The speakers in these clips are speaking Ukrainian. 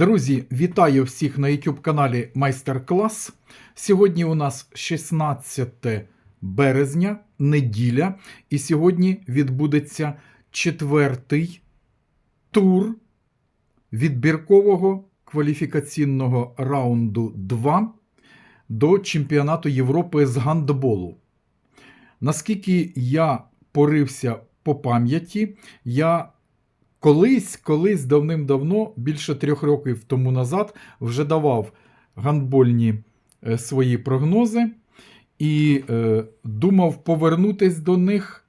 Друзі, вітаю всіх на YouTube каналі Майстер-клас. Сьогодні у нас 16 березня, неділя, і сьогодні відбудеться четвертий тур відбіркового кваліфікаційного раунду 2 до чемпіонату Європи з гандболу. Наскільки я порився по пам'яті, я колись, колись давним-давно, більше трьох років тому назад, вже давав гандбольні е, свої прогнози і е, думав повернутись до них.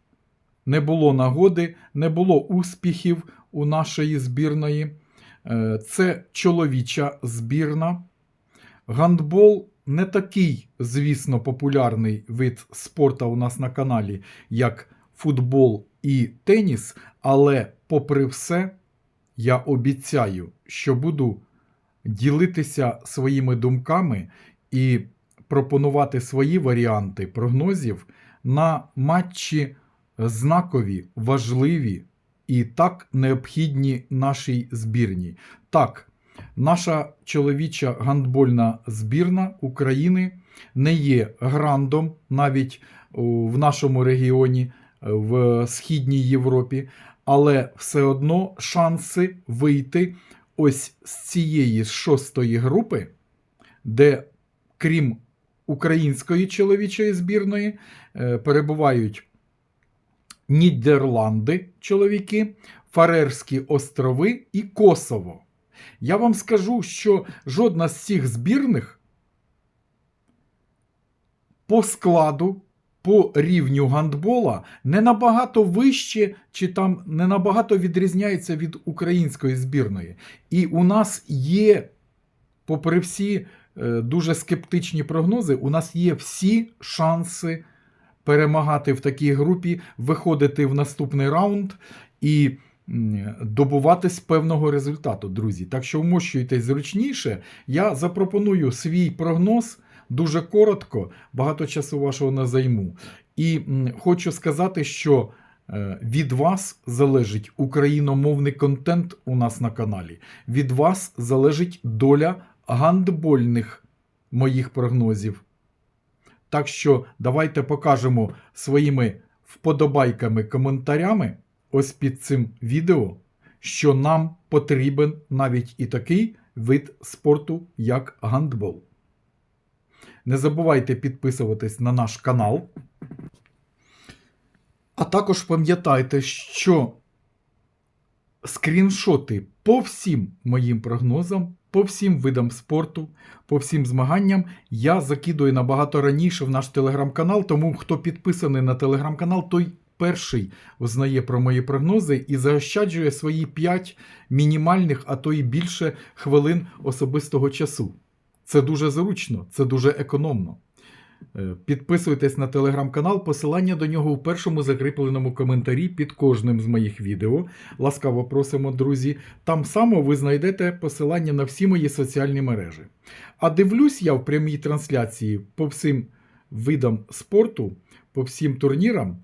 Не було нагоди, не було успіхів у нашої збірної. Е, це чоловіча збірна. Гандбол не такий, звісно, популярний вид спорту у нас на каналі, як футбол і теніс, але, попри все, я обіцяю, що буду ділитися своїми думками і пропонувати свої варіанти прогнозів на матчі знакові, важливі і так необхідні нашій збірні. Так, наша чоловіча гандбольна збірна України не є грандом навіть в нашому регіоні, в Східній Європі, але все одно шанси вийти ось з цієї шостої групи, де крім української чоловічої збірної е, перебувають Нідерланди, чоловіки, Фарерські острови і Косово. Я вам скажу, що жодна з цих збірних по складу, по рівню гандбола не набагато вище чи там не набагато відрізняється від української збірної. І у нас є, попри всі е, дуже скептичні прогнози, у нас є всі шанси перемагати в такій групі, виходити в наступний раунд і добуватись певного результату, друзі. Так що вмощуйтесь зручніше. Я запропоную свій прогноз дуже коротко, багато часу вашого не займу. І хочу сказати, що е, від вас залежить україномовний контент у нас на каналі. Від вас залежить доля гандбольних моїх прогнозів. Так що давайте покажемо своїми вподобайками, коментарями ось під цим відео, що нам потрібен навіть і такий вид спорту, як гандбол. Не забувайте підписуватись на наш канал. А також пам'ятайте, що скріншоти по всім моїм прогнозам, по всім видам спорту, по всім змаганням я закидую набагато раніше в наш телеграм-канал. Тому хто підписаний на телеграм-канал, той перший узнає про мої прогнози і заощаджує свої 5 мінімальних, а то і більше хвилин особистого часу. Це дуже зручно, це дуже економно. Е, Підписуйтесь на телеграм-канал, посилання до нього у першому закріпленому коментарі під кожним з моїх відео. Ласкаво просимо, друзі. Там само ви знайдете посилання на всі мої соціальні мережі. А дивлюсь я в прямій трансляції по всім видам спорту, по всім турнірам.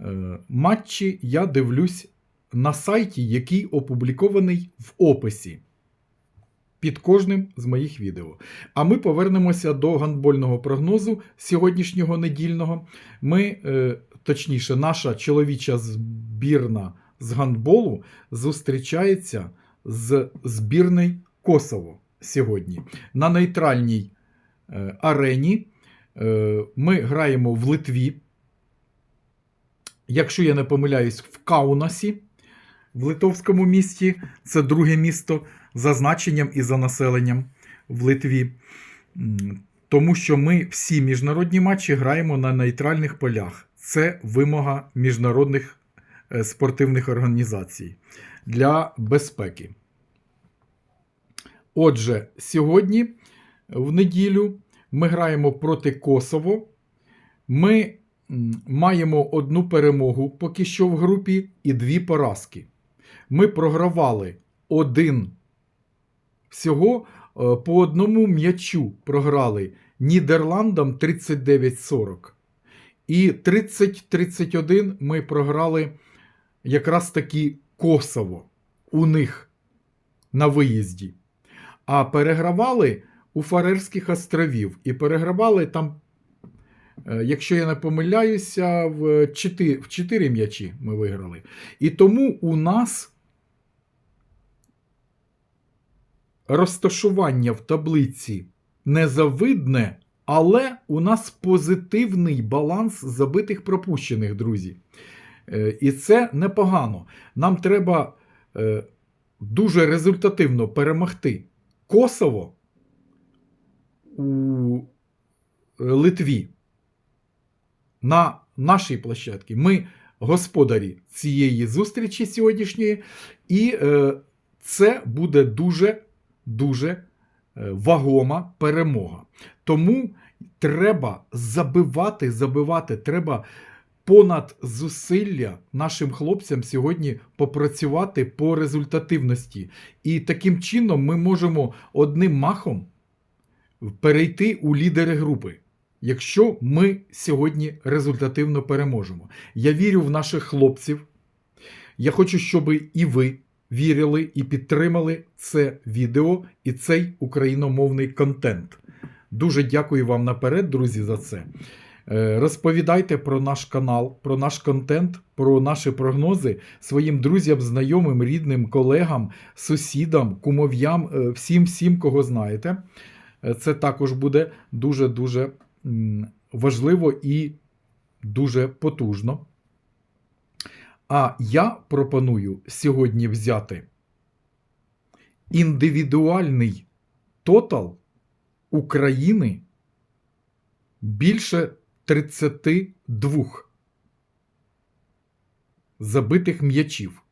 Е, Матчі я дивлюсь на сайті, який опублікований в описі під кожним з моїх відео. А ми повернемося до гандбольного прогнозу сьогоднішнього недільного. Ми, е, точніше, наша чоловіча збірна з гандболу зустрічається з збірною Косово сьогодні. На нейтральній е, арені е, ми граємо в Литві. Якщо я не помиляюсь, в Каунасі, в литовському місті, це друге місто за значенням і за населенням в Литві. Тому що ми всі міжнародні матчі граємо на нейтральних полях. Це вимога міжнародних е, спортивних організацій для безпеки. Отже, сьогодні, в неділю, ми граємо проти Косово. Ми маємо одну перемогу поки що в групі і дві поразки. Ми програвали один всього е, по одному м'ячу програли Нідерландам 39-40. І 30-31 ми програли якраз таки Косово у них на виїзді. а перегравали у Фарерських островів. І перегравали там, е, якщо я не помиляюся, в 4, в 4 м'ячі ми виграли. І тому у нас розташування в таблиці незавидне, але у нас позитивний баланс забитих пропущених, друзі. Е, І це непогано. Нам треба е, дуже результативно перемогти Косово у е, Литві на нашій площадці. Ми господарі цієї зустрічі сьогоднішньої, і це буде дуже дуже е, вагома перемога. Тому треба забивати, забивати, треба понад зусилля нашим хлопцям сьогодні попрацювати по результативності. І таким чином ми можемо одним махом перейти у лідери групи. Якщо ми сьогодні результативно переможемо. Я вірю в наших хлопців. Я хочу, щоб і ви вірили і підтримали це відео і цей україномовний контент. Дуже дякую вам наперед, друзі, за це. Е, Розповідайте про наш канал, про наш контент, про наші прогнози своїм друзям, знайомим, рідним, колегам, сусідам, кумов'ям, е, всім, всім, кого знаєте. Е, Це також буде дуже-дуже важливо і дуже потужно. А я пропоную сьогодні взяти індивідуальний тотал України більше 32 забитих м'ячів.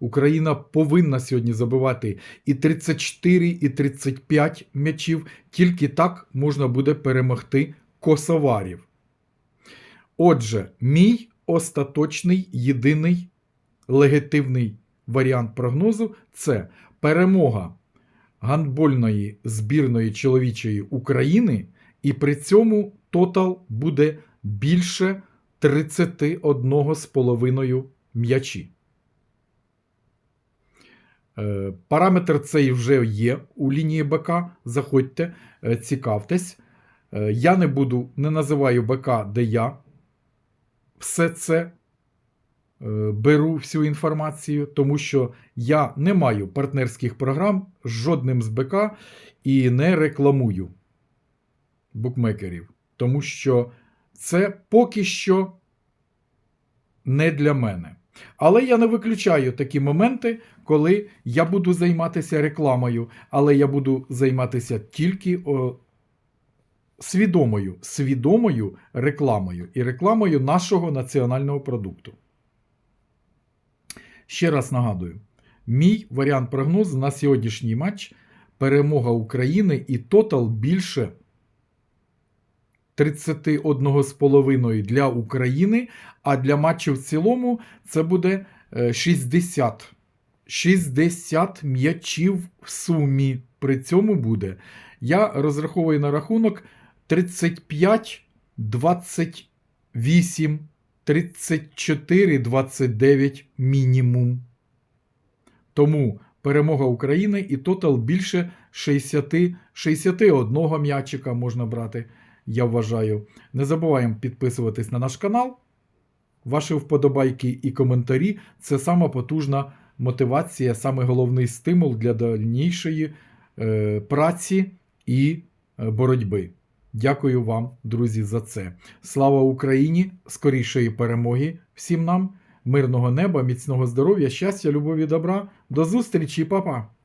Україна повинна сьогодні забивати і 34, і 35 м'ячів. Тільки так можна буде перемогти косоварів. Отже, мій остаточний єдиний легітимний варіант прогнозу це перемога гандбольної збірної чоловічої України, і при цьому тотал буде більше 31,5 м'ячі. Е, Параметр цей вже є у лінії БК. Заходьте, е, цікавтесь. Е, Я не буду, не називаю БК, де я все це е, беру всю інформацію, тому що я не маю партнерських програм з жодним з БК і не рекламую букмекерів, тому що це поки що не для мене. Але я не виключаю такі моменти, коли я буду займатися рекламою, але я буду займатися тільки свідомою, свідомою рекламою і рекламою нашого національного продукту. Ще раз нагадую: мій варіант прогнозу на сьогоднішній матч перемога України і тотал більше 31,5 для України, а для матчу в цілому це буде е, 60. 60 м'ячів в сумі. При цьому буде. Я розраховую на рахунок 35, 28, 34, 29 мінімум. Тому перемога України і тотал більше 60, 61 м'ячика можна брати, я вважаю. Не забуваємо підписуватись на наш канал. Ваші вподобайки і коментарі це сама потужна мотивація, саме головний стимул для дальнішої е, праці і е, боротьби. Дякую вам, друзі, за це. Слава Україні! Скорішої перемоги всім нам, мирного неба, міцного здоров'я, щастя, любові, добра. До зустрічі, папа!